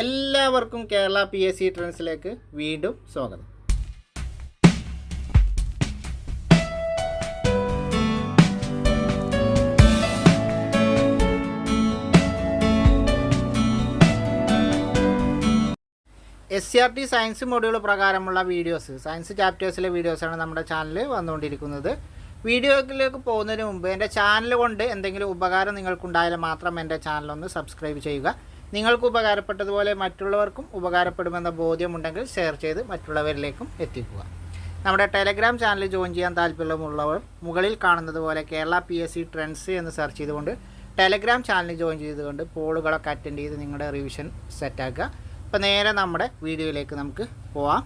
എല്ലാവർക്കും Kerala P S C ട്രെൻഡ്സിലേക്ക് വീണ്ടും സ്വാഗതം. S C R T science module പ്രകാരമുള്ള വീഡിയോസ് സയൻസ് ചാപ്റ്റേഴ്സിലെ വീഡിയോസാണ് നമ്മുടെ ചാനലിൽ വന്നുകൊണ്ടിരിക്കുന്നത്. വീഡിയോയിലേക്ക് പോകുന്നതിന് മുമ്പ് എന്റെ ചാനൽ കൊണ്ട് എന്തെങ്കിലും ഉപകാരം നിങ്ങൾക്കുണ്ടായാൽ മാത്രം എന്റെ ചാനലൊന്ന് സബ്സ്ക്രൈബ് ചെയ്യുക. നിങ്ങൾക്ക് ഉപകാരപ്പെട്ടതുപോലെ മറ്റുള്ളവർക്കും ഉപകാരപ്പെടുമെന്ന ബോധ്യമുണ്ടെങ്കിൽ ഷെയർ ചെയ്ത് മറ്റുള്ളവരിലേക്കും എത്തിക്കുക. നമ്മുടെ ടെലഗ്രാം ചാനൽ ജോയിൻ ചെയ്യാൻ താല്പര്യമുള്ളവർ മുകളിൽ കാണുന്നത് പോലെ Kerala P S C trends എന്ന് സെർച്ച് ചെയ്തുകൊണ്ട് ടെലഗ്രാം ചാനൽ ജോയിൻ ചെയ്തുകൊണ്ട് പോളുകളൊക്കെ അറ്റൻഡ് ചെയ്ത് നിങ്ങളുടെ റിവിഷൻ സെറ്റാക്കുക അപ്പോൾ നേരെ നമ്മുടെ വീഡിയോയിലേക്ക് നമുക്ക് പോവാം.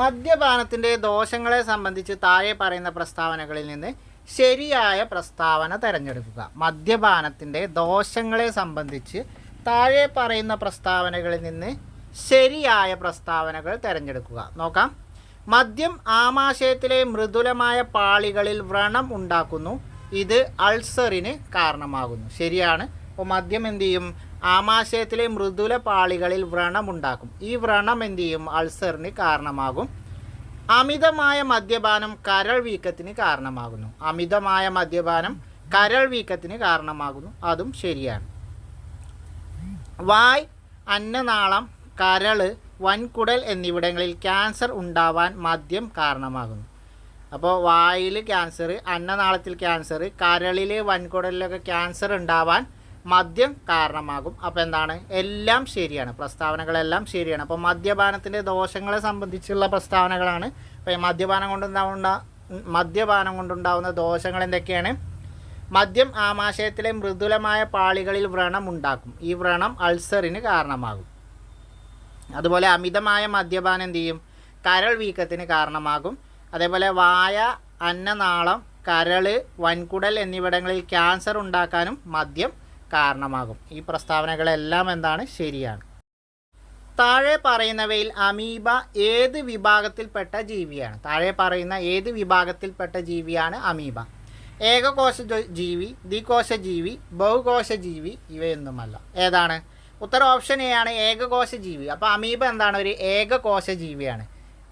മദ്യപാനത്തിന്റെ ദോഷങ്ങളെ സംബന്ധിച്ച് താഴെ പറയുന്ന പ്രസ്താവനകളിൽ നിന്ന് ശരിയായ പ്രസ്താവന തിരഞ്ഞെടുക്കുക. മദ്യപാനത്തിന്റെ ദോഷങ്ങളെ സംബന്ധിച്ച് താഴെ പറയുന്ന പ്രസ്താവനകളിൽ നിന്ന് ശരിയായ പ്രസ്താവനകൾ തിരഞ്ഞെടുക്കുക. നോക്കാം. മദ്യം ആമാശയത്തിലെ മൃദുലമായ പാളികളിൽ വ്രണം ഉണ്ടാക്കുന്നു. ഇത് അൾസറിന് കാരണമാകുന്നു. ശരിയാണ്. അപ്പോൾ മദ്യം എന്ത് ചെയ്യും? ആമാശയത്തിലെ മൃദുല പാളികളിൽ വ്രണമുണ്ടാക്കും ഈ വ്രണം എന്ത് ചെയ്യും? അൾസറിന് കാരണമാകും. അമിതമായ മദ്യപാനം കരൾ വീക്കത്തിന് കാരണമാകുന്നു. അമിതമായ മദ്യപാനം കരൾ വീക്കത്തിന് കാരണമാകുന്നു. അതും ശരിയാണ്. വായ് അന്നനാളം കരൾ വൻകുടൽ എന്നിവിടങ്ങളിൽ ക്യാൻസർ ഉണ്ടാവാൻ മദ്യം കാരണമാകുന്നു. അപ്പോൾ വായിൽ ക്യാൻസർ അന്നനാളത്തിൽ ക്യാൻസർ കരളിൽ വൻകുടലിലൊക്കെ ക്യാൻസർ ഉണ്ടാവാൻ മദ്യം കാരണമാകും. അപ്പോൾ എന്താണ്? എല്ലാം ശരിയാണ്. പ്രസ്താവനകളെല്ലാം ശരിയാണ്. അപ്പോൾ മദ്യപാനത്തിന്റെ ദോഷങ്ങളെ സംബന്ധിച്ചുള്ള പ്രസ്താവനകളാണ്. അപ്പോൾ മദ്യപാനം കൊണ്ടുണ്ടാവുന്ന മദ്യപാനം കൊണ്ടുണ്ടാവുന്ന ദോഷങ്ങൾ എന്തൊക്കെയാണ് മദ്യം ആമാശയത്തിലെ മൃദുലമായ പാളികളിൽ വ്രണം ഉണ്ടാക്കും ഈ വ്രണം അൾസറിന് കാരണമാകും. അതുപോലെ അമിതമായ മദ്യപാനം എന്ത് ചെയ്യും? കരൾ വീക്കത്തിന് കാരണമാകും. അതേപോലെ വായ അന്നനാളം കരൾ വൻകുടൽ എന്നിവിടങ്ങളിൽ ക്യാൻസർ ഉണ്ടാക്കാനും മദ്യം കാരണമാകും. ഈ പ്രസ്താവനകളെല്ലാം എന്താണ്? ശരിയാണ്. താഴെ പറയുന്നവയിൽ അമീബ ഏത് വിഭാഗത്തിൽപ്പെട്ട ജീവിയാണ്? താഴെ പറയുന്ന ഏത് വിഭാഗത്തിൽപ്പെട്ട ജീവിയാണ് അമീബ? ഏകകോശ ജീവി ദ്വികോശ ജീവി ബഹുകോശ ജീവി ഇവയൊന്നുമല്ല. ഏതാണ്? ഉത്തര ഓപ്ഷൻ എ ആണ് ഏകകോശ ജീവി അപ്പോൾ അമീബ എന്താണ്? ഒരു ഏകകോശ ജീവിയാണ്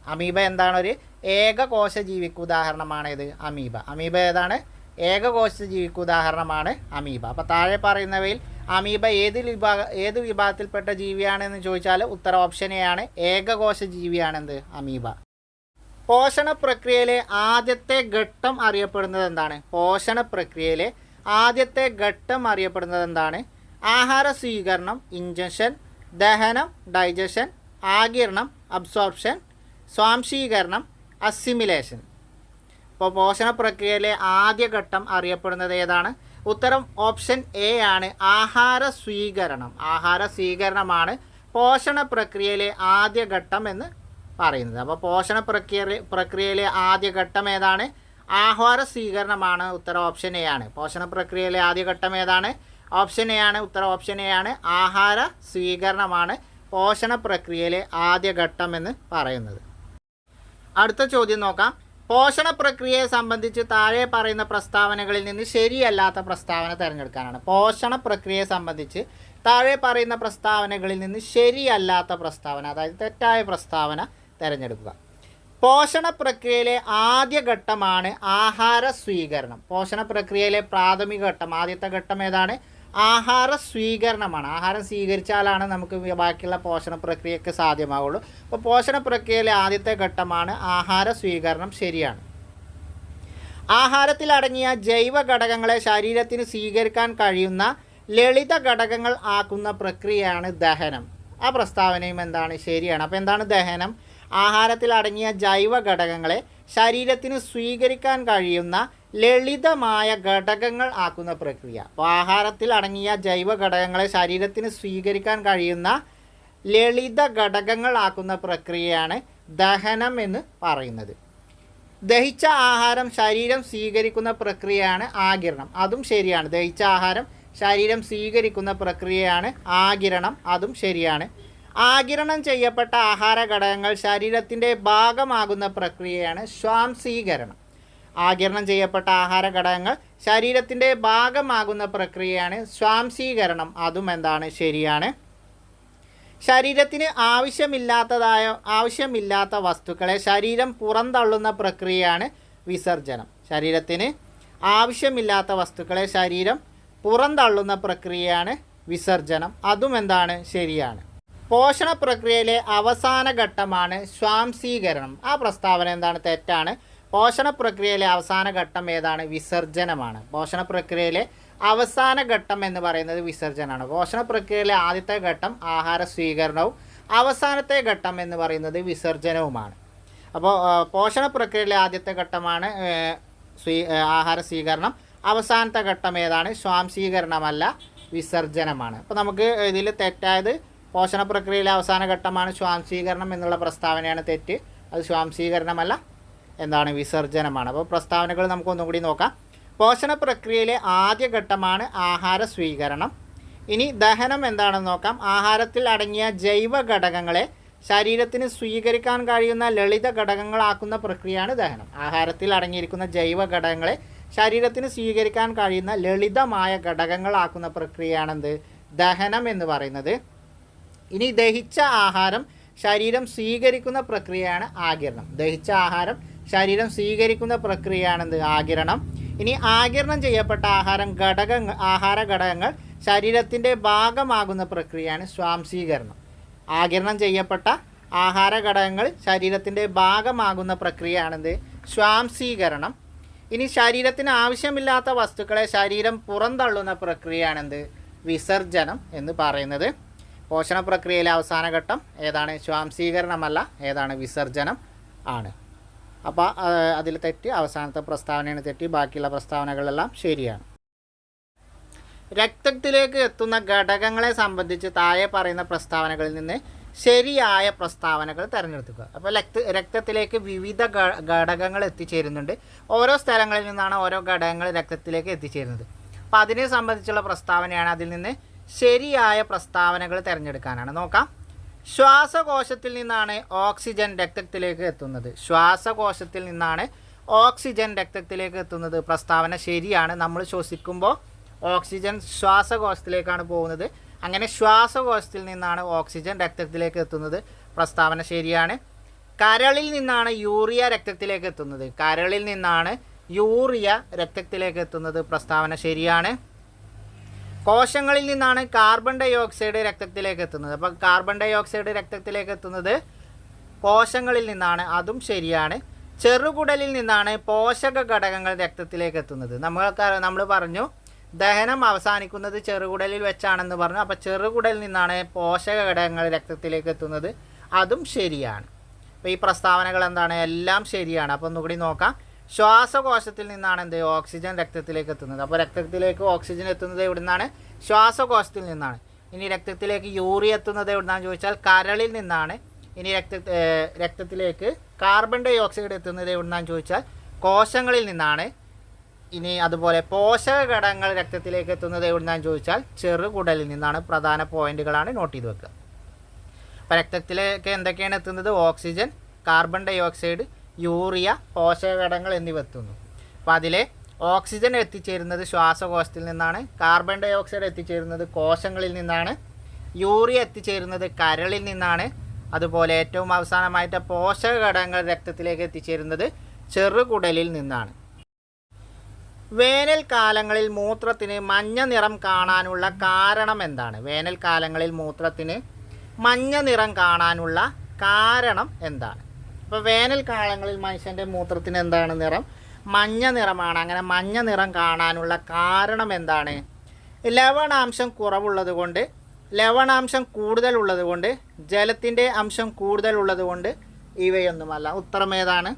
അമീബ എന്താണ്? ഒരു ഏകകോശ ജീവിക്ക് ഉദാഹരണമാണ് ഇത് അമീബ. അമീബ ഏതാണ്? ഏകകോശ ജീവിക്ക് ഉദാഹരണമാണ് അമീബ. അപ്പോൾ താഴെ പറയുന്നവയിൽ അമീബ ഏത് വിഭാഗ ഏത് വിഭാഗത്തിൽപ്പെട്ട ജീവിയാണെന്ന് ചോദിച്ചാൽ ഉത്തര ഓപ്ഷൻ എ ആണ്. ഏകകോശ ജീവിയാണെന്ത് അമീബ. പോഷണ പ്രക്രിയയിലെ ആദ്യത്തെ ഘട്ടം അറിയപ്പെടുന്നത് എന്താണ്? പോഷണ പ്രക്രിയയിലെ ആദ്യത്തെ ഘട്ടം അറിയപ്പെടുന്നത് എന്താണ്? ആഹാര സ്വീകരണം ഇഞ്ചക്ഷൻ ദഹനം ഡൈജഷൻ ആകിരണം അബ്സോർപ്ഷൻ സ്വാംശീകരണം അസിമിലേഷൻ അപ്പോൾ പോഷണ പ്രക്രിയയിലെ ആദ്യ ഘട്ടം അറിയപ്പെടുന്നത് ഏതാണ്? ഉത്തരം ഓപ്ഷൻ എ ആണ്. ആഹാര സ്വീകരണം. ആഹാര സ്വീകരണമാണ് പോഷണ പ്രക്രിയയിലെ ആദ്യ ഘട്ടം എന്ന് പറയുന്നത്. അപ്പോൾ പോഷണ പ്രക്രിയ പ്രക്രിയയിലെ ആദ്യഘട്ടം ഏതാണ്? ആഹാര സ്വീകരണമാണ് ഉത്തര ഓപ്ഷൻ എ ആണ്. പോഷണ പ്രക്രിയയിലെ ആദ്യഘട്ടം ഏതാണ്? ഓപ്ഷൻ എ ആണ് ഉത്തര ഓപ്ഷൻ എ ആണ്. ആഹാര സ്വീകരണമാണ് പോഷണ പ്രക്രിയയിലെ ആദ്യഘട്ടം എന്ന് പറയുന്നത്. അടുത്ത ചോദ്യം നോക്കാം. പോഷണ പ്രക്രിയയെ സംബന്ധിച്ച് താഴെ പറയുന്ന പ്രസ്താവനകളിൽ നിന്ന് ശരിയല്ലാത്ത പ്രസ്താവന തിരഞ്ഞെടുക്കാനാണ്. പോഷണ പ്രക്രിയയെ സംബന്ധിച്ച് താഴെ പറയുന്ന പ്രസ്താവനകളിൽ നിന്ന് ശരിയല്ലാത്ത പ്രസ്താവന അതായത് തെറ്റായ പ്രസ്താവന തിരഞ്ഞെടുക്കുക. പോഷണ പ്രക്രിയയിലെ ആദ്യ ഘട്ടമാണ് ആഹാര സ്വീകരണം. പോഷണ പ്രക്രിയയിലെ പ്രാഥമിക ഘട്ടം ആദ്യത്തെ ഘട്ടം ഏതാണ്? ആഹാര സ്വീകരണമാണ്. ആഹാരം സ്വീകരിച്ചാലാണ് നമുക്ക് ബാക്കിയുള്ള പോഷണ പ്രക്രിയയ്ക്ക് സാധ്യമാവുള്ളൂ. അപ്പോൾ പോഷണ പ്രക്രിയയിലെ ആദ്യത്തെ ഘട്ടമാണ് ആഹാര സ്വീകരണം ശരിയാണ്. ആഹാരത്തിൽ അടങ്ങിയ ജൈവ ഘടകങ്ങളെ ശരീരത്തിന് സ്വീകരിക്കാൻ കഴിയുന്ന ലളിത ഘടകങ്ങൾ ആക്കുന്ന പ്രക്രിയയാണ് ദഹനം. ആ പ്രസ്താവനയും എന്താണ്? ശരിയാണ്. അപ്പോൾ എന്താണ് ദഹനം? ആഹാരത്തിൽ അടങ്ങിയ ജൈവ ഘടകങ്ങളെ ശരീരത്തിന് സ്വീകരിക്കാൻ കഴിയുന്ന ലളിതമായ ഘടകങ്ങൾ ആക്കുന്ന പ്രക്രിയ. അപ്പോൾ ആഹാരത്തിൽ അടങ്ങിയ ജൈവ ഘടകങ്ങളെ ശരീരത്തിന് സ്വീകരിക്കാൻ കഴിയുന്ന ലളിത ഘടകങ്ങൾ ആക്കുന്ന പ്രക്രിയയാണ് ദഹനം എന്ന് പറയുന്നത്. ദഹിച്ച ആഹാരം ശരീരം സ്വീകരിക്കുന്ന പ്രക്രിയയാണ് ആകിരണം അതും ശരിയാണ്. ദഹിച്ച ആഹാരം ശരീരം സ്വീകരിക്കുന്ന പ്രക്രിയയാണ് ആകിരണം അതും ശരിയാണ്. ആകിരണം ചെയ്യപ്പെട്ട ആഹാര ഘടകങ്ങൾ ശരീരത്തിന്റെ ഭാഗമാകുന്ന പ്രക്രിയയാണ് സ്വാംശീകരണം. ആകിരണം ചെയ്യപ്പെട്ട ആഹാര ഘടകങ്ങൾ ശരീരത്തിന്റെ ഭാഗമാകുന്ന പ്രക്രിയയാണ് സ്വാംശീകരണം. അതും എന്താണ്? ശരിയാണ്. ശരീരത്തിന് ആവശ്യമില്ലാത്തതായ ആവശ്യമില്ലാത്ത വസ്തുക്കളെ ശരീരം പുറന്തള്ളുന്ന പ്രക്രിയയാണ് വിസർജനം. ശരീരത്തിന് ആവശ്യമില്ലാത്ത വസ്തുക്കളെ ശരീരം പുറന്തള്ളുന്ന പ്രക്രിയയാണ് വിസർജനം. അതും എന്താണ്? ശരിയാണ്. പോഷണ പ്രക്രിയയിലെ അവസാന ഘട്ടമാണ് സ്വാംശീകരണം. ആ പ്രസ്താവന എന്താണ്? തെറ്റാണ്. പോഷണ പ്രക്രിയയിലെ അവസാന ഘട്ടം ഏതാണ്? വിസർജനമാണ്. പോഷണ പ്രക്രിയയിലെ അവസാന ഘട്ടം എന്ന് പറയുന്നത് വിസർജനമാണ്. പോഷണ പ്രക്രിയയിലെ ആദ്യത്തെ ഘട്ടം ആഹാര സ്വീകരണവും അവസാനത്തെ ഘട്ടം എന്ന് പറയുന്നത് വിസർജനവുമാണ്. അപ്പോൾ പോഷണ പ്രക്രിയയിലെ ആദ്യത്തെ ഘട്ടമാണ് സ്വീ ആഹാര സ്വീകരണം. അവസാനത്തെ ഘട്ടം ഏതാണ്? സ്വാംശീകരണമല്ല വിസർജനമാണ്. അപ്പോൾ നമുക്ക് ഇതിൽ തെറ്റായത് പോഷണ പ്രക്രിയയിലെ അവസാന ഘട്ടമാണ് സ്വാംശീകരണം എന്നുള്ള പ്രസ്താവനയാണ് തെറ്റ്. അത് സ്വാംശീകരണമല്ല എന്താണ് വിസർജനമാണ്. അപ്പോൾ പ്രസ്താവനകൾ നമുക്കൊന്നും കൂടി നോക്കാം. പോഷണ പ്രക്രിയയിലെ ആദ്യ ഘട്ടമാണ് ആഹാര സ്വീകരണം. ഇനി ദഹനം എന്താണെന്ന് നോക്കാം. ആഹാരത്തിൽ അടങ്ങിയ ജൈവ ഘടകങ്ങളെ ശരീരത്തിന് സ്വീകരിക്കാൻ കഴിയുന്ന ലളിത ഘടകങ്ങളാക്കുന്ന പ്രക്രിയയാണ് ദഹനം. ആഹാരത്തിൽ അടങ്ങിയിരിക്കുന്ന ജൈവ ഘടകങ്ങളെ ശരീരത്തിന് സ്വീകരിക്കാൻ കഴിയുന്ന ലളിതമായ ഘടകങ്ങളാക്കുന്ന പ്രക്രിയയാണെന്ത്? ദഹനം എന്ന് പറയുന്നത്. ഇനി ദഹിച്ച ആഹാരം ശരീരം സ്വീകരിക്കുന്ന പ്രക്രിയയാണ് ആകിരണം ദഹിച്ച ആഹാരം ശരീരം സ്വീകരിക്കുന്ന പ്രക്രിയയാണെന്ത്? ആകിരണം ഇനി ആകിരണം ചെയ്യപ്പെട്ട ആഹാരം ഘടകങ്ങൾ ആഹാര ഘടകങ്ങൾ ശരീരത്തിന്റെ ഭാഗമാകുന്ന പ്രക്രിയയാണ് സ്വാംശീകരണം. ആകിരണം ചെയ്യപ്പെട്ട ആഹാര ഘടകങ്ങൾ ശരീരത്തിന്റെ ഭാഗമാകുന്ന പ്രക്രിയയാണെന്ത്? സ്വാംശീകരണം. ഇനി ശരീരത്തിന് ആവശ്യമില്ലാത്ത വസ്തുക്കളെ ശരീരം പുറന്തള്ളുന്ന പ്രക്രിയയാണെന്ത്? വിസർജനം എന്ന് പറയുന്നത്. പോഷണ പ്രക്രിയയിലെ അവസാന ഘട്ടം ഏതാണ്? സ്വാംശീകരണമല്ല ഏതാണ്? വിസർജനം ആണ്. അപ്പോൾ അതിൽ തെറ്റ് അവസാനത്തെ പ്രസ്താവനയാണ് തെറ്റി ബാക്കിയുള്ള പ്രസ്താവനകളെല്ലാം ശരിയാണ്. രക്തത്തിലേക്ക് എത്തുന്ന ഘടകങ്ങളെ സംബന്ധിച്ച് താഴെ പറയുന്ന പ്രസ്താവനകളിൽ നിന്ന് ശരിയായ പ്രസ്താവനകൾ തിരഞ്ഞെടുക്കുക. അപ്പോൾ രക്ത രക്തത്തിലേക്ക് വിവിധ ഘടകങ്ങൾ എത്തിച്ചേരുന്നുണ്ട്. ഓരോ സ്ഥലങ്ങളിൽ നിന്നാണ് ഓരോ ഘടകങ്ങൾ രക്തത്തിലേക്ക് എത്തിച്ചേരുന്നത്. അപ്പോൾ അതിനെ സംബന്ധിച്ചുള്ള പ്രസ്താവനയാണ് അതിൽ നിന്ന് ശരിയായ പ്രസ്താവനകൾ തിരഞ്ഞെടുക്കാനാണ്. നോക്കാം. ശ്വാസകോശത്തിൽ നിന്നാണ് ഓക്സിജൻ രക്തത്തിലേക്ക് എത്തുന്നത്. ശ്വാസകോശത്തിൽ നിന്നാണ് ഓക്സിജൻ രക്തത്തിലേക്ക് എത്തുന്നത്. പ്രസ്താവന ശരിയാണ്. നമ്മൾ ശ്വസിക്കുമ്പോൾ ഓക്സിജൻ ശ്വാസകോശത്തിലേക്കാണ് പോകുന്നത്. അങ്ങനെ ശ്വാസകോശത്തിൽ നിന്നാണ് ഓക്സിജൻ രക്തത്തിലേക്ക് എത്തുന്നത്. പ്രസ്താവന ശരിയാണ്. കരളിൽ നിന്നാണ് യൂറിയ രക്തത്തിലേക്ക് എത്തുന്നത്. കരളിൽ നിന്നാണ് യൂറിയ രക്തത്തിലേക്ക് എത്തുന്നത്. പ്രസ്താവന ശരിയാണ്. കോശങ്ങളിൽ നിന്നാണ് കാർബൺ ഡൈ ഓക്സൈഡ് രക്തത്തിലേക്ക് എത്തുന്നത്. അപ്പോൾ കാർബൺ ഡൈ ഓക്സൈഡ് രക്തത്തിലേക്ക് എത്തുന്നത് കോശങ്ങളിൽ നിന്നാണ്. അതും ശരിയാണ്. ചെറുകുടലിൽ നിന്നാണ് പോഷക ഘടകങ്ങൾ രക്തത്തിലേക്ക് എത്തുന്നത്. നമ്മൾ നമ്മൾ പറഞ്ഞു ദഹനം അവസാനിക്കുന്നത് ചെറുകുടലിൽ വെച്ചാണെന്ന് പറഞ്ഞു. അപ്പോൾ ചെറുകുടലിൽ നിന്നാണ് പോഷക ഘടകങ്ങൾ രക്തത്തിലേക്ക് എത്തുന്നത്. അതും ശരിയാണ്. അപ്പോൾ ഈ പ്രസ്താവനകൾ എന്താണ്? എല്ലാം ശരിയാണ്. അപ്പോൾ ഒന്നുകൂടി നോക്കാം. ശ്വാസകോശത്തിൽ നിന്നാണ് എന്ത് ഓക്സിജൻ രക്തത്തിലേക്ക് എത്തുന്നത്. അപ്പോൾ രക്തത്തിലേക്ക് ഓക്സിജൻ എത്തുന്നത് എവിടെ നിന്നാണ് ശ്വാസകോശത്തിൽ നിന്നാണ് ഇനി രക്തത്തിലേക്ക് യൂറിയ എത്തുന്നത് എവിടുന്നാന്ന് ചോദിച്ചാൽ കരളിൽ നിന്നാണ്. ഇനി രക്ത രക്തത്തിലേക്ക് കാർബൺ ഡൈ ഓക്സൈഡ് എത്തുന്നത് എവിടുന്നാന്ന് ചോദിച്ചാൽ കോശങ്ങളിൽ നിന്നാണ്. ഇനി അതുപോലെ പോഷക ഘടകങ്ങൾ രക്തത്തിലേക്ക് എത്തുന്നത് എവിടുന്നാന്ന് ചോദിച്ചാൽ ചെറുകുടലിൽ നിന്നാണ്. പ്രധാന പോയിന്റുകളാണ് നോട്ട് ചെയ്ത് വെക്കുക. അപ്പോൾ രക്തത്തിലേക്ക് എന്തൊക്കെയാണ് എത്തുന്നത്? Oxygen carbon di oxide urea പോഷകഘടകങ്ങൾ എന്നിവ എത്തുന്നു. അപ്പോൾ അതിലെ ഓക്സിജൻ എത്തിച്ചേരുന്നത് ശ്വാസകോശത്തിൽ നിന്നാണ് കാർബൺ ഡൈ ഓക്സൈഡ് എത്തിച്ചേരുന്നത് കോശങ്ങളിൽ നിന്നാണ് യൂറിയ എത്തിച്ചേരുന്നത് കരളിൽ നിന്നാണ് അതുപോലെ ഏറ്റവും അവസാനമായിട്ട് പോഷക ഘടകങ്ങൾ രക്തത്തിലേക്ക് എത്തിച്ചേരുന്നത് ചെറുകുടലിൽ നിന്നാണ്. വേനൽക്കാലങ്ങളിൽ മൂത്രത്തിന് മഞ്ഞ നിറം കാണാനുള്ള കാരണം എന്താണ്? വേനൽക്കാലങ്ങളിൽ മൂത്രത്തിന് മഞ്ഞ നിറം കാണാനുള്ള കാരണം എന്താണ്? ഇപ്പോൾ വേനൽക്കാലങ്ങളിൽ മനുഷ്യന്റെ മൂത്രത്തിന് എന്താണ് നിറം? മഞ്ഞ നിറമാണ്. അങ്ങനെ മഞ്ഞ നിറം കാണാനുള്ള കാരണം എന്താണ്? ലവണാംശം കുറവുള്ളത് കൊണ്ട് ലവണാംശം കൂടുതലുള്ളത് കൊണ്ട് ജലത്തിന്റെ അംശം കൂടുതലുള്ളത് കൊണ്ട് ഇവയൊന്നുമല്ല. ഉത്തരം ഏതാണ്?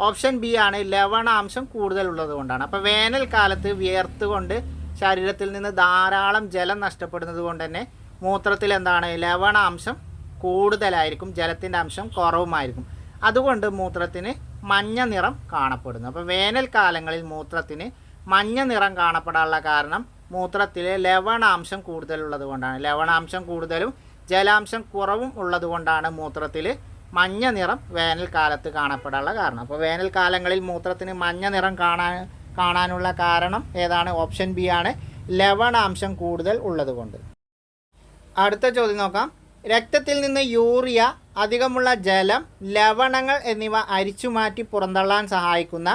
ഓപ്ഷൻ ബി ആണ് ലവണാംശം കൂടുതലുള്ളത് കൊണ്ടാണ്. അപ്പോൾ വേനൽക്കാലത്ത് വിയർത്തുകൊണ്ട് ശരീരത്തിൽ നിന്ന് ധാരാളം ജലം നഷ്ടപ്പെടുന്നത് കൊണ്ട് തന്നെ മൂത്രത്തിൽ എന്താണ്? ലവണാംശം കൂടുതലായിരിക്കും ജലത്തിന്റെ അംശം കുറവുമായിരിക്കും. അതുകൊണ്ട് മൂത്രത്തിന് മഞ്ഞ നിറം കാണപ്പെടുന്നു. അപ്പോൾ വേനൽക്കാലങ്ങളിൽ മൂത്രത്തിന് മഞ്ഞ നിറം കാണപ്പെടാനുള്ള കാരണം മൂത്രത്തിലെ ലവണാംശം കൂടുതലുള്ളത് കൊണ്ടാണ്. ലവണാംശം കൂടുതലും ജലാംശം കുറവും ഉള്ളത് കൊണ്ടാണ് മൂത്രത്തിൽ മഞ്ഞ നിറം വേനൽക്കാലത്ത് കാണപ്പെടാനുള്ള കാരണം. അപ്പോൾ വേനൽക്കാലങ്ങളിൽ മൂത്രത്തിന് മഞ്ഞ നിറം കാണാൻ കാണാനുള്ള കാരണം ഏതാണ്? ഓപ്ഷൻ ബി ആണ് ലവണാംശം കൂടുതൽ ഉള്ളത് കൊണ്ട്. അടുത്ത ചോദ്യം നോക്കാം. രക്തത്തിൽ നിന്ന് യൂറിയ അധികമുള്ള ജലം ലവണങ്ങൾ എന്നിവ അരിച്ചുമാറ്റി പുറന്തള്ളാൻ സഹായിക്കുന്ന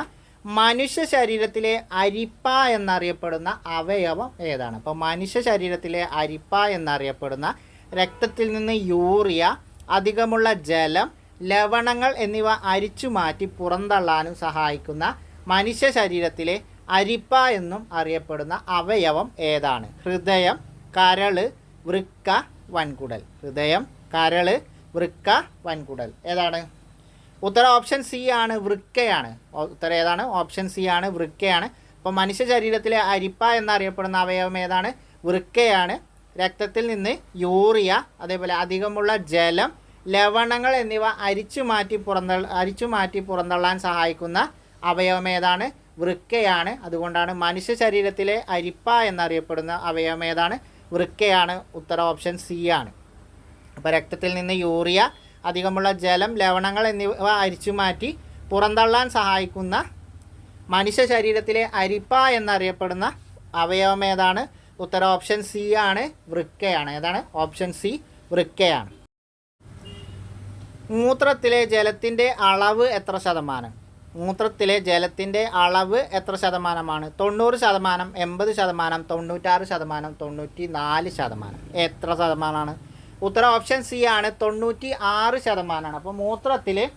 മനുഷ്യ ശരീരത്തിലെ അരിപ്പ എന്നറിയപ്പെടുന്ന അവയവം ഏതാണ്? അപ്പോൾ മനുഷ്യ ശരീരത്തിലെ അരിപ്പ എന്നറിയപ്പെടുന്ന രക്തത്തിൽ നിന്ന് യൂറിയ അധികമുള്ള ജലം ലവണങ്ങൾ എന്നിവ അരിച്ചു മാറ്റി പുറന്തള്ളാനും സഹായിക്കുന്ന മനുഷ്യ ശരീരത്തിലെ അരിപ്പ എന്നും അറിയപ്പെടുന്ന അവയവം ഏതാണ്? ഹൃദയം കരൾ വൃക്ക വൻകുടൽ. ഹൃദയം കരൾ വൃക്ക വൻകുടൽ. ഏതാണ്? ഉത്തരം ഓപ്ഷൻ സി ആണ് വൃക്കയാണ്. ഉത്തരം ഏതാണ്? ഓപ്ഷൻ സി ആണ് വൃക്കയാണ്. അപ്പോൾ മനുഷ്യ ശരീരത്തിലെ അരിപ്പ എന്നറിയപ്പെടുന്ന അവയവം ഏതാണ്? വൃക്കയാണ്. രക്തത്തിൽ നിന്ന് യൂറിയ അതേപോലെ അധികമുള്ള ജലം ലവണങ്ങൾ എന്നിവ അരിച്ചു മാറ്റി പുറന്തള്ള അരിച്ചു മാറ്റി പുറന്തള്ളാൻ സഹായിക്കുന്ന അവയവം ഏതാണ്? വൃക്കയാണ്. അതുകൊണ്ടാണ് മനുഷ്യ ശരീരത്തിലെ അരിപ്പ എന്നറിയപ്പെടുന്ന അവയവം ഏതാണ്? വൃക്കയാണ് ഉത്തര ഓപ്ഷൻ സി ആണ്. അപ്പോൾ രക്തത്തിൽ നിന്ന് യൂറിയ അധികമുള്ള ജലം ലവണങ്ങൾ എന്നിവ അരിച്ചു മാറ്റി പുറന്തള്ളാൻ സഹായിക്കുന്ന മനുഷ്യ ശരീരത്തിലെ അരിപ്പ എന്നറിയപ്പെടുന്ന അവയവം ഏതാണ്? ഉത്തര ഓപ്ഷൻ സി ആണ് വൃക്കയാണ്. ഏതാണ്? ഓപ്ഷൻ സി വൃക്കയാണ്. മൂത്രത്തിലെ ജലത്തിന്റെ അളവ് എത്ര ശതമാനം? മൂത്രത്തിലെ ജലത്തിന്റെ അളവ് എത്ര ശതമാനമാണ്? തൊണ്ണൂറ് ശതമാനം എൺപത് ശതമാനം തൊണ്ണൂറ്റാറ് ശതമാനം തൊണ്ണൂറ്റി നാല് ശതമാനം. എത്ര ശതമാനമാണ്? ഉത്തരം ഓപ്ഷൻ സി ആണ്. തൊണ്ണൂറ്റി ആറ് ശതമാനമാണ്. അപ്പോൾ മൂത്രത്തിൽ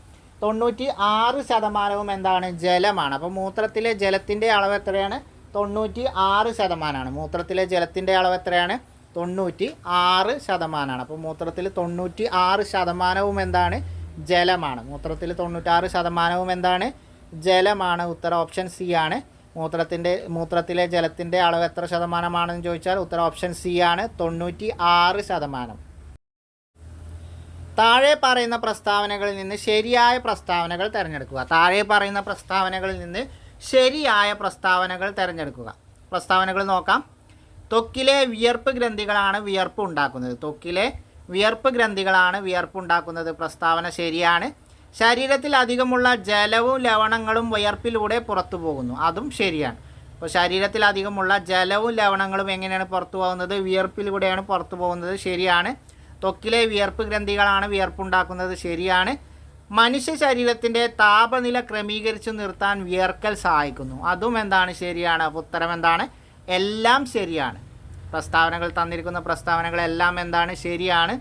തൊണ്ണൂറ്റി ആറ് ശതമാനവും എന്താണ്? ജലമാണ്. അപ്പോൾ മൂത്രത്തിലെ ജലത്തിന്റെ അളവ് എത്രയാണ്? തൊണ്ണൂറ്റി ആറ് ശതമാനമാണ്. മൂത്രത്തിലെ ജലത്തിന്റെ അളവ് എത്രയാണ്? തൊണ്ണൂറ്റി ആറ് ശതമാനമാണ്. അപ്പോൾ മൂത്രത്തിൽ തൊണ്ണൂറ്റി ആറ് ശതമാനവും എന്താണ്? ജലമാണ്. മൂത്രത്തിൽ തൊണ്ണൂറ്റാറ് ശതമാനവും എന്താണ്? ജലമാണ് ഉത്തരം ഓപ്ഷൻ സി ആണ്. മൂത്രത്തിന്റെ മൂത്രത്തിലെ ജലത്തിന്റെ അളവ് എത്ര ശതമാനമാണെന്ന് ചോദിച്ചാൽ ഉത്തരം ഓപ്ഷൻ സി ആണ് തൊണ്ണൂറ്റി ആറ് ശതമാനം. താഴെ പറയുന്ന പ്രസ്താവനകളിൽ നിന്ന് ശരിയായ പ്രസ്താവനകൾ തിരഞ്ഞെടുക്കുക. താഴെ പറയുന്ന പ്രസ്താവനകളിൽ നിന്ന് ശരിയായ പ്രസ്താവനകൾ തിരഞ്ഞെടുക്കുക. പ്രസ്താവനകൾ നോക്കാം. തൊക്കിലെ വിയർപ്പ് ഗ്രന്ഥികളാണ് വിയർപ്പ് ഉണ്ടാക്കുന്നത്. തൊക്കിലെ വിയർപ്പ് ഗ്രന്ഥികളാണ് വിയർപ്പ് ഉണ്ടാക്കുന്നത്. പ്രസ്താവന ശരിയാണ്. ശരീരത്തിൽ അധികമുള്ള ജലവും ലവണങ്ങളും വിയർപ്പിലൂടെ പുറത്തു പോകുന്നു. അതും ശരിയാണ്. അപ്പോൾ ശരീരത്തിൽ അധികമുള്ള ജലവും ലവണങ്ങളും എങ്ങനെയാണ് പുറത്തു പോകുന്നത്? വിയർപ്പിലൂടെയാണ് പുറത്തു പോകുന്നത്. ശരിയാണ്. തൊക്കിലെ വിയർപ്പ് ഗ്രന്ഥികളാണ് വിയർപ്പുണ്ടാക്കുന്നത്. ശരിയാണ്. മനുഷ്യ ശരീരത്തിന്റെ താപനില ക്രമീകരിച്ചു നിർത്താൻ വിയർക്കൽ സഹായിക്കുന്നു. അതും എന്താണ്? ശരിയാണ്. ഉത്തരം എന്താണ്? എല്ലാം ശരിയാണ്. പ്രസ്താവനകൾ തന്നിരിക്കുന്ന പ്രസ്താവനകളെല്ലാം എന്താണ്? ശരിയാണ്.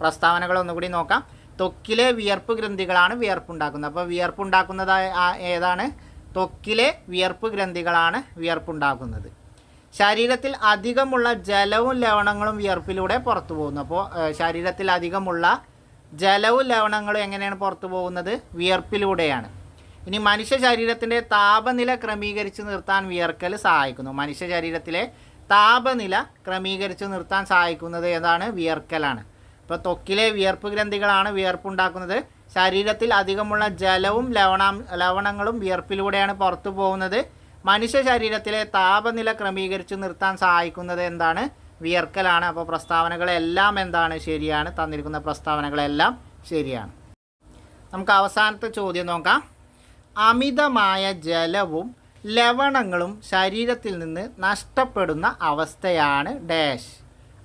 പ്രസ്താവനകൾ ഒന്നുകൂടി നോക്കാം. ത്വക്കിലെ വിയർപ്പ് ഗ്രന്ഥികളാണ് വിയർപ്പുണ്ടാക്കുന്നത്. അപ്പോൾ വിയർപ്പുണ്ടാക്കുന്നത് ഏതാണ്? ത്വക്കിലെ വിയർപ്പ് ഗ്രന്ഥികളാണ് വിയർപ്പുണ്ടാക്കുന്നത്. ശരീരത്തിൽ അധികമുള്ള ജലവും ലവണങ്ങളും വിയർപ്പിലൂടെ പുറത്തു പോകുന്നു. അപ്പോൾ ശരീരത്തിൽ അധികമുള്ള ജലവും ലവണങ്ങളും എങ്ങനെയാണ് പുറത്തു പോകുന്നത്? വിയർപ്പിലൂടെയാണ്. ഇനി മനുഷ്യ ശരീരത്തിന്റെ താപനില ക്രമീകരിച്ച് നിർത്താൻ വിയർക്കൽ സഹായിക്കുന്നു. മനുഷ്യ ശരീരത്തിലെ താപനില ക്രമീകരിച്ച് നിർത്താൻ സഹായിക്കുന്നത് ഏതാണ്? വിയർക്കലാണ്. ഇപ്പോൾ ത്വക്കിലെ വിയർപ്പ് ഗ്രന്ഥികളാണ് വിയർപ്പുണ്ടാക്കുന്നത്. ശരീരത്തിൽ അധികമുള്ള ജലവും ലവണ ലവണങ്ങളും വിയർപ്പിലൂടെയാണ് പുറത്തു പോകുന്നത്. മനുഷ്യ ശരീരത്തിലെ താപനില ക്രമീകരിച്ച് നിർത്താൻ സഹായിക്കുന്നത് എന്താണ്? വിയർക്കലാണ്. അപ്പോൾ പ്രസ്താവനകളെല്ലാം എന്താണ്? ശരിയാണ്. തന്നിരിക്കുന്ന പ്രസ്താവനകളെല്ലാം ശരിയാണ്. നമുക്ക് അവസാനത്തെ ചോദ്യം നോക്കാം. അമിതമായ ജലവും ലവണങ്ങളും ശരീരത്തിൽ നിന്ന് നഷ്ടപ്പെടുന്ന അവസ്ഥയാണ് ഡാഷ്.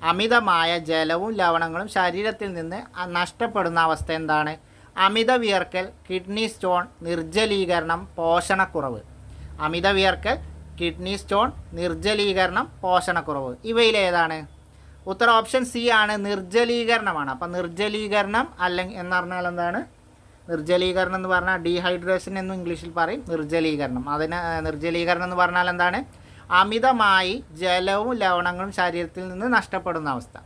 അമിതമായ ജലവും ലവണങ്ങളും ശരീരത്തിൽ നിന്ന് നഷ്ടപ്പെടുന്ന അവസ്ഥ എന്താണ്? അമിത വിയർക്കൽ കിഡ്നി സ്റ്റോൺ നിർജലീകരണം പോഷണക്കുറവ്. അമിത വിയർക്കൽ കിഡ്നി സ്റ്റോൺ നിർജലീകരണം പോഷണക്കുറവ്. ഇവയിലേതാണ് ഉത്തര ഓപ്ഷൻ സി ആണ് നിർജലീകരണമാണ്. അപ്പം നിർജലീകരണം അല്ലെങ്കിൽ എന്ന് പറഞ്ഞാൽ എന്താണ്? നിർജലീകരണം എന്ന് പറഞ്ഞാൽ ഡീഹൈഡ്രേഷൻ എന്നും ഇംഗ്ലീഷിൽ പറയും. നിർജലീകരണം. അതിന് നിർജലീകരണം എന്ന് പറഞ്ഞാൽ എന്താണ്? അമിതമായി ജലവും ലവണങ്ങളും ശരീരത്തിൽ നിന്ന് നഷ്ടപ്പെടുന്ന അവസ്ഥ.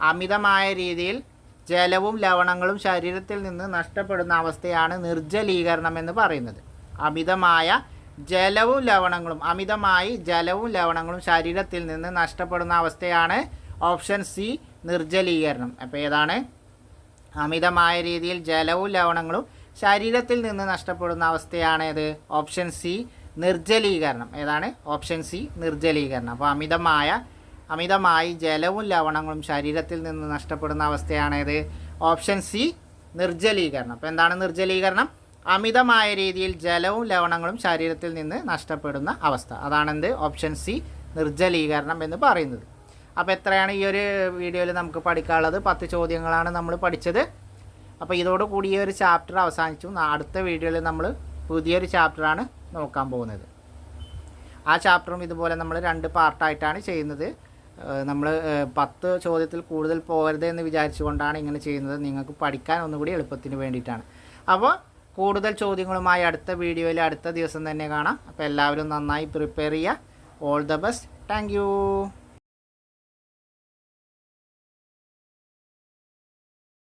അമിതമായ രീതിയിൽ ജലവും ലവണങ്ങളും ശരീരത്തിൽ നിന്ന് നഷ്ടപ്പെടുന്ന അവസ്ഥയാണ് നിർജലീകരണം എന്ന് പറയുന്നത്. അമിതമായ ജലവും ലവണങ്ങളും അമിതമായി ജലവും ലവണങ്ങളും ശരീരത്തിൽ നിന്ന് നഷ്ടപ്പെടുന്ന അവസ്ഥയാണ് ഓപ്ഷൻ സി നിർജലീകരണം. അപ്പോൾ ഏതാണ്? അമിതമായ രീതിയിൽ ജലവും ലവണങ്ങളും ശരീരത്തിൽ നിന്ന് നഷ്ടപ്പെടുന്ന അവസ്ഥയാണേത് ഓപ്ഷൻ സി നിർജലീകരണം. ഏതാണ്? ഓപ്ഷൻ സി നിർജലീകരണം. അപ്പോൾ അമിതമായ അമിതമായി ജലവും ലവണങ്ങളും ശരീരത്തിൽ നിന്ന് നഷ്ടപ്പെടുന്ന അവസ്ഥയാണേത്. ഓപ്ഷൻ സി നിർജലീകരണം. അപ്പോൾ എന്താണ് നിർജലീകരണം? അമിതമായ രീതിയിൽ ജലവും ലവണങ്ങളും ശരീരത്തിൽ നിന്ന് നഷ്ടപ്പെടുന്ന അവസ്ഥ. അതാണെന്ത്? ഓപ്ഷൻ സി നിർജലീകരണം എന്ന് പറയുന്നത്. അപ്പോൾ എത്രയാണ് ഈ ഒരു വീഡിയോയിൽ നമുക്ക് പഠിക്കാനുള്ളത്? പത്ത് ചോദ്യങ്ങളാണ് നമ്മൾ പഠിച്ചത്. അപ്പോൾ ഇതോടുകൂടി ഈ ഒരു ചാപ്റ്റർ അവസാനിച്ചു. അടുത്ത വീഡിയോയിൽ നമ്മൾ പുതിയൊരു ചാപ്റ്ററാണ് നോക്കാൻ പോകുന്നത്. ആ ചാപ്റ്ററും ഇതുപോലെ നമ്മൾ രണ്ട് പാർട്ടായിട്ടാണ് ചെയ്യുന്നത്. നമ്മൾ പത്ത് ചോദ്യത്തിൽ കൂടുതൽ പോകരുത് എന്ന് വിചാരിച്ചുകൊണ്ടാണ് ഇങ്ങനെ ചെയ്യുന്നത്. നിങ്ങൾക്ക് പഠിക്കാൻ ഒന്നുകൂടി എളുപ്പത്തിന് വേണ്ടിയിട്ടാണ്. അപ്പോൾ കൂടുതൽ ചോദ്യങ്ങളുമായി അടുത്ത വീഡിയോയിൽ അടുത്ത ദിവസം തന്നെ കാണാം. അപ്പോൾ എല്ലാവരും നന്നായി പ്രിപ്പയർ ചെയ്യുക. All the best thank